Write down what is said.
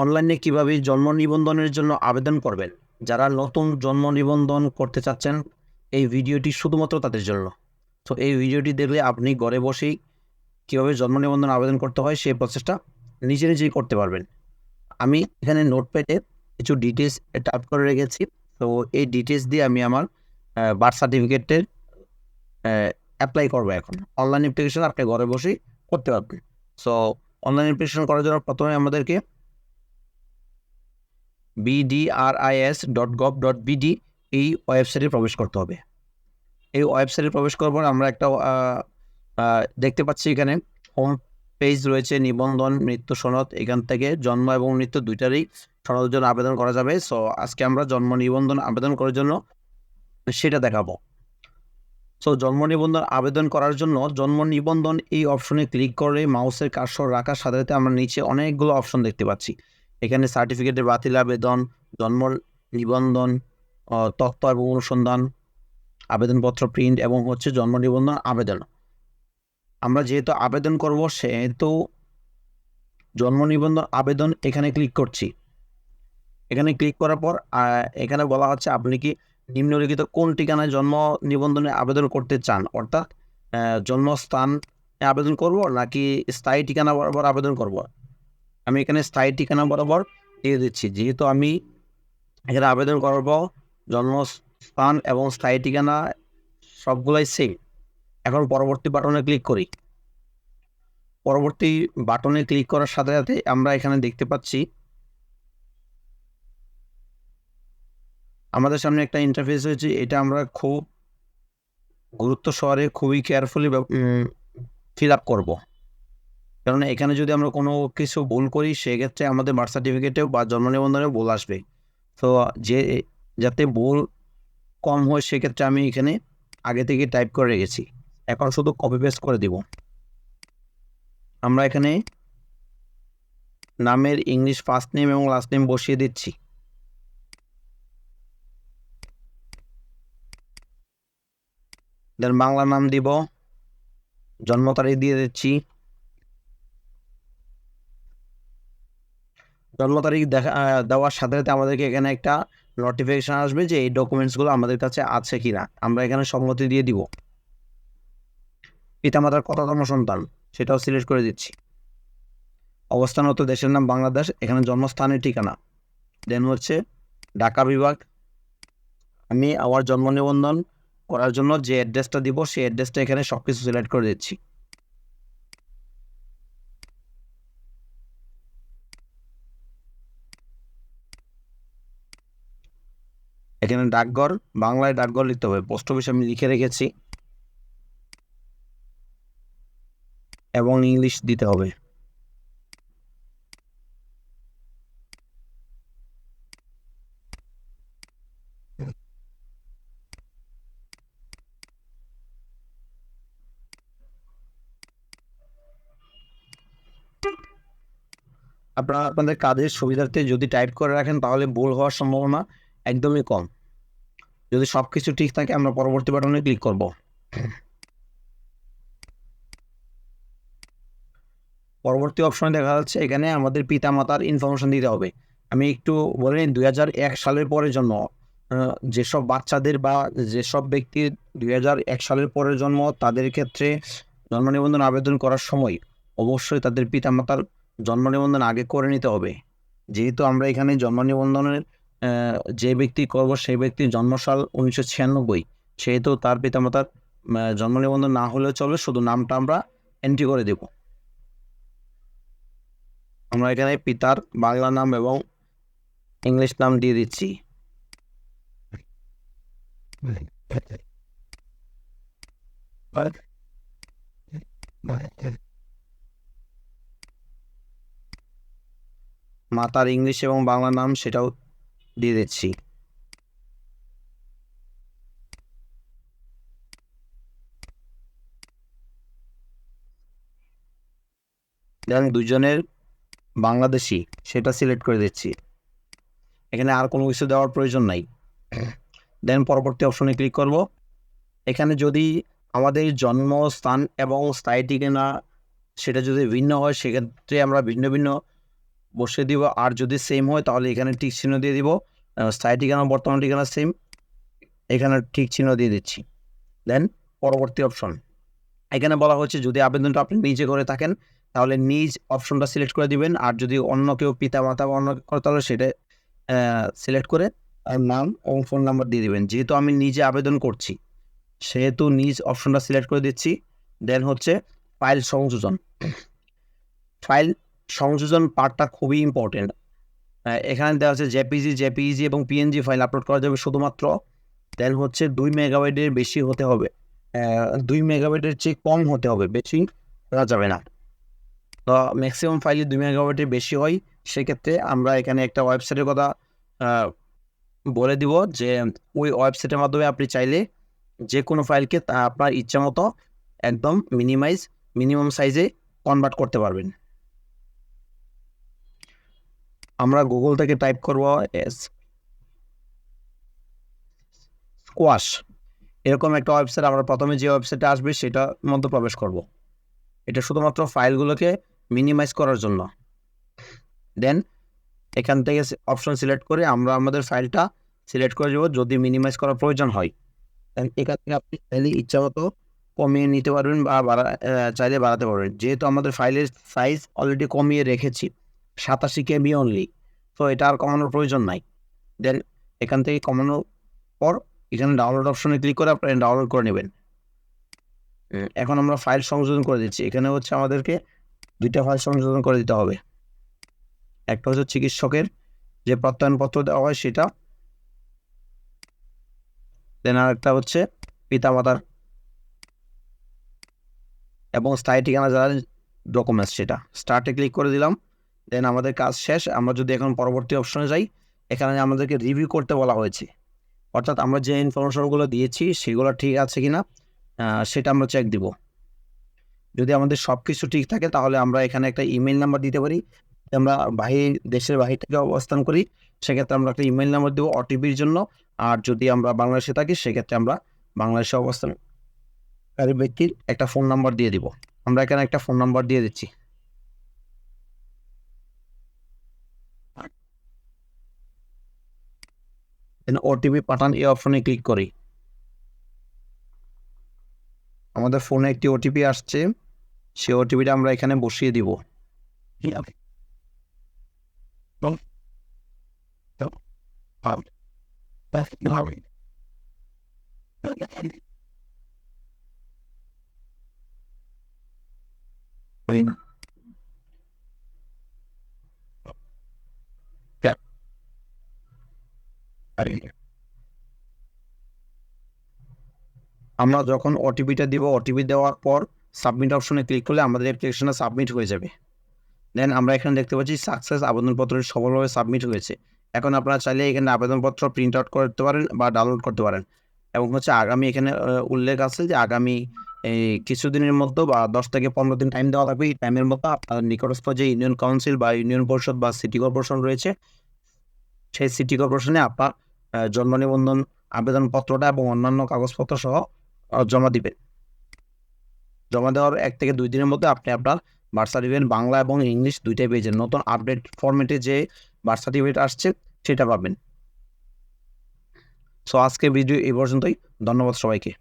অনলাইনে কীভাবে জন্ম নিবন্ধনের জন্য আবেদন করবেন? যারা নতুন জন্ম নিবন্ধন করতে চাচ্ছেন, এই ভিডিওটি শুধুমাত্র তাদের জন্য। তো এই ভিডিওটি দেখলে আপনি ঘরে বসেই কীভাবে জন্ম নিবন্ধন আবেদন করতে হয়, সেই প্রসেসটা নিজে নিজেই করতে পারবেন। আমি এখানে নোটপ্যাডে কিছু ডিটেলস টাইপ করে রেখেছি। তো এই ডিটেলস দিয়ে আমি আমার বার্থ সার্টিফিকেটের অ্যাপ্লাই করব এখন। অনলাইন অ্যাপ্লিকেশন আপনি ঘরে বসেই করতে পারবেন। সো অনলাইন অ্যাপ্লিকেশন করার জন্য প্রথমে আমাদেরকে BDRIS dot gov dot BD এই ওয়েবসাইটে প্রবেশ করতে হবে। এই ওয়েবসাইটে প্রবেশ করার পর আমরা একটা দেখতে পাচ্ছি এখানে হোম পেজ রয়েছে, নিবন্ধন, মৃত্যু সনদ, এখান থেকে জন্ম এবং মৃত্যু দুইটারই সনদের জন্য আবেদন করা যাবে। সো আজকে আমরা জন্ম, নিবন্ধন, আবেদন করার জন্য সেটা দেখাবো। সো জন্ম, নিবন্ধন, আবেদন করার জন্য জন্ম, নিবন্ধন এই অপশনে ক্লিক করে মাউসের কার্সর রাখার সাথে সাথে আমরা নিচে অনেকগুলো অপশন দেখতে পাচ্ছি। এখানে সার্টিফিকেটের বাতিল আবেদন, জন্ম নিবন্ধন তথ্য এবং অনুসন্ধান, আবেদনপত্র প্রিন্ট এবং হচ্ছে জন্ম নিবন্ধন আবেদন। আমরা যেহেতু আবেদন করব, সেহেতু জন্ম নিবন্ধন আবেদন এখানে ক্লিক করছি। এখানে ক্লিক করার পর এখানে বলা হচ্ছে আপনি কি নিম্নলিখিত কোন ঠিকানায় জন্ম নিবন্ধনে আবেদন করতে চান? অর্থাৎ জন্মস্থান আবেদন করব নাকি স্থায়ী ঠিকানা বরাবর আবেদন করব? আমি এখানে স্থায়ী ঠিকানা বরাবর দিয়ে দিচ্ছি। যেহেতু আমি এখানে আবেদন করব, জন্মস্থান এবং স্থায়ী ঠিকানা সবগুলাই সেম এখন পরবর্তী বাটনে ক্লিক করি। পরবর্তী বাটনে ক্লিক করার সাথে সাথে আমরা এখানে দেখতে পাচ্ছি, আমাদের সামনে একটা ইন্টারফেস হয়েছে এটা আমরা খুব গুরুত্ব সহকারে খুবই কেয়ারফুলি ফিল আপ করব। কেননা এখানে যদি আমরা কোনো কিছু ভুল করি, সেক্ষেত্রে আমাদের বার্থ সার্টিফিকেটেও বা জন্ম নিবন্ধনেও ভুল আসবে। তো যে যাতে ভুল কম হয়, সেক্ষেত্রে আমি এখানে আগে থেকে টাইপ করে রেখেছি। এখন শুধু কপি পেস্ট করে দিব। আমরা এখানে নামের ইংলিশ ফার্স্ট নেম এবং লাস্ট নেম বসিয়ে দিচ্ছি। দেন বাংলা নাম দিব। জন্ম তারিখ দিয়ে দিচ্ছি। জন্ম তারিখ দেখা দেওয়ার সাথে সাথে আমাদেরকে এখানে একটা নোটিফিকেশন আসবে যে এই ডকুমেন্টসগুলো আমাদের কাছে আছে কি না আমরা এখানে সম্মতি দিয়ে দিব। পিতামাতার কততম সন্তান, সেটাও সিলেক্ট করে দিচ্ছি। অবস্থানত দেশের নাম বাংলাদেশ, এখানে জন্মস্থানের ঠিকানা। দেন হচ্ছে ঢাকা বিভাগ। আমি আমার জন্ম নিবন্ধন করার জন্য যে অ্যাড্রেসটা দিব, সেই অ্যাড্রেসটা এখানে সব কিছু সিলেক্ট করে দিচ্ছি। এখানে ডাকঘর, বাংলায় ডাকঘর লিখতে হবে। পোস্ট অফিস আমি লিখে রেখেছি। এবং ইংলিশ দিতে হবে। আপনারা আপনাদের কাজের সুবিধার্থে যদি টাইপ করে রাখেন, তাহলে ভুল হওয়ার সম্ভাবনা একদমই কম। যদি সব কিছু ঠিক থাকে, আমরা পরবর্তী বাটনে ক্লিক করব। পরবর্তী অপশনে দেখা যাচ্ছে, এখানে আমাদের পিতামাতার ইনফরমেশন দিতে হবে। আমি একটু বলে নিই, দুই হাজার এক সালের পরের জন্য যেসব বাচ্চাদের বা যেসব ব্যক্তির দুই হাজার এক সালের পরের জন্ম, তাদের ক্ষেত্রে জন্ম নিবন্ধন আবেদন করার সময় অবশ্যই তাদের পিতামাতার জন্ম নিবন্ধন আগে করে নিতে হবে। যেহেতু আমরা এখানে জন্ম নিবন্ধনের যে ব্যক্তি করব সেই ব্যক্তির জন্মসাল উনিশশো ছিয়ানব্বই। সেহেতু তার পিতামাতার জন্ম নিবন্ধন না হলেও চলবে, শুধু নামটা আমরা এন্ট্রি করে দেব। আমরা এখানে পিতার বাংলা নাম এবং ইংলিশ নাম দিয়ে দিচ্ছি। মাতার ইংলিশ এবং বাংলা নাম সেটাও দিয়ে দিচ্ছি। দেন দুজনের বাংলাদেশি, সেটা সিলেক্ট করে দিচ্ছি। এখানে আর কোনো কিছু দেওয়ার প্রয়োজন নাই। দেন পরবর্তী অপশনে ক্লিক করব। এখানে যদি আমাদের জন্মস্থান এবং স্থায়ী ঠিকানা সেটা যদি ভিন্ন হয়, সেক্ষেত্রে আমরা ভিন্ন ভিন্ন বসিয়ে দিব। আর যদি সেম হয়, তাহলে এখানে টিক চিহ্ন দিয়ে দিব। স্থায়ী ঠিকানা, বর্তমান ঠিকানা সেম এখানে ঠিক চিহ্ন দিয়ে দিচ্ছি। দেন পরবর্তী অপশন এখানে বলা হচ্ছে যদি আবেদনটা আপনি নিজে করে থাকেন, তাহলে নিজ অপশনটা সিলেক্ট করে দিবেন। আর যদি অন্য কেউ পিতা মাতা বা অন্য করে, তাহলে সেটা সিলেক্ট করে নাম এবং ফোন নাম্বার দিয়ে দিবেন। যেহেতু আমি নিজে আবেদন করছি, সেহেতু নিজ অপশনটা সিলেক্ট করে দিচ্ছি। দেন হচ্ছে ফাইল সংযোজন। ফাইল সংযোজন পার্টটা খুবই ইম্পর্টেন্ট এখানে দেওয়া আছে জেপিজি জেপিইজি এবং পিএনজি ফাইল আপলোড করা যাবে শুধুমাত্র। দেন হচ্ছে দুই মেগাবাইটের বেশি হতে হবে। দুই মেগাবাইটের চেয়ে কম হতে হবে, বেশি করা যাবে না। তো ম্যাক্সিমাম ফাইলে দুই মেগাবাইটের বেশি হয়, সেক্ষেত্রে আমরা এখানে একটা ওয়েবসাইটের কথা বলে দিব যে ওই ওয়েবসাইটের মাধ্যমে আপনি চাইলে যে কোনো ফাইলকে তা আপনার ইচ্ছা মতো একদম মিনিমাইজ মিনিমাম সাইজে কনভার্ট করতে পারবেন। আমরা গুগল থেকে টাইপ করব এস স্কোয়াশ এরকম একটা ওয়েবসাইট আমরা প্রথমে যে ওয়েবসাইটে আসবে সেটার মধ্যে প্রবেশ করব। এটা শুধুমাত্র ফাইলগুলোকে মিনিমাইজ করার জন্য। দেন এখান থেকে অপশন সিলেক্ট করে আমরা আমাদের ফাইলটা সিলেক্ট করে দেবো যদি মিনিমাইজ করার প্রয়োজন হয়। দেন এখান থেকে আপনি চাইলে ইচ্ছা মতো কমিয়ে নিতে পারবেন বা বাড়া চাইলে বাড়াতে পারবেন। যেহেতু আমাদের ফাইলের সাইজ অলরেডি কমিয়ে রেখেছি। সাতাশি কেবি অনলি তো এটা আর কমানোর প্রয়োজন নাই। দেন এখান থেকে কমানোর পর এখানে ডাউনলোড অপশনে ক্লিক করে আপনি ডাউনলোড করে নেবেন। এখন আমরা ফাইল সংযোজন করে দিচ্ছি। এখানে হচ্ছে আমাদেরকে দুইটা ফাইল সংযোজন করে দিতে হবে। একটা হচ্ছে চিকিৎসকের যে প্রত্যয়নপত্র দেওয়া হয় সেটা দেন আর একটা হচ্ছে পিতামাতার এবং স্থায়ী ঠিকানা যারা ডকুমেন্টস সেটা। স্টার্টে ক্লিক করে দিলাম। দেন আমাদের কাজ শেষ। আমরা যদি এখন পরবর্তী অপশনে যাই এখানে আমাদেরকে রিভিউ করতে বলা হয়েছে। অর্থাৎ আমরা যে ইনফরমেশনগুলো দিয়েছি সেগুলো ঠিক আছে কিনা আহ, সেটা আমরা চেক দিব। যদি আমাদের সব কিছু ঠিক থাকে তাহলে আমরা এখানে একটা ইমেল নাম্বার দিতে পারি। আমরা বাহির দেশের বাহির থেকে অবস্থান করি সেক্ষেত্রে আমরা একটা ইমেল নাম্বার দেবো ওটিপির জন্য। আর যদি আমরা বাংলাদেশে থাকি সেক্ষেত্রে আমরা বাংলাদেশে অবস্থানকারী ব্যক্তির একটা ফোন নাম্বার দিয়ে দিব। আমরা এখানে একটা ফোন নাম্বার দিয়ে দিচ্ছি। দেন ওটিপি পাঠান, এই অপশনে ক্লিক করি। আমাদের ফোনে একটি ওটিপি আসছে। সেই ওটিপিটা আমরা এখানে বসিয়ে দিব। আমরা যখন ওটিপিটা দিব ওটিপি দেওয়ার পর সাবমিট অপশনে ক্লিক করলে আমাদের অ্যাপ্লিকেশনটা সাবমিট হয়ে যাবে। দেন আমরা এখানে দেখতে পাচ্ছি সাকসেস আবেদনপত্রটি সফলভাবে সাবমিট হয়েছে। এখন আপনারা চাইলে এখানে আবেদনপত্র প্রিন্ট আউট করতে পারেন বা ডাউনলোড করতে পারেন। এবং হচ্ছে আগামী এখানে উল্লেখ আছে যে আগামী, এই, কিছুদিনের মধ্যে বা দশ থেকে পনেরো দিন টাইম দেওয়া থাকবে। এই টাইমের মধ্যে আপনার নিকটস্থ যে ইউনিয়ন কাউন্সিল বা ইউনিয়ন পরিষদ বা সিটি কর্পোরেশন রয়েছে, সেই সিটি কর্পোরেশনে আপনার জন্ম নিবন্ধন আবেদনপত্রটা এবং অন্যান্য কাগজপত্র সহ জমা দিবেন। জমা দেওয়ার এক থেকে দুই দিনের মধ্যে আপনি আপনার বার্থ সার্টিফিকেট বাংলা এবং ইংলিশ দুইটাই পেয়েছেন নতুন আপডেট ফর্মেটে যে বার্থ সার্টিফিকেট আসছে, সেটা পাবেন। সো আজকে ভিডিও এই পর্যন্তই। ধন্যবাদ সবাইকে।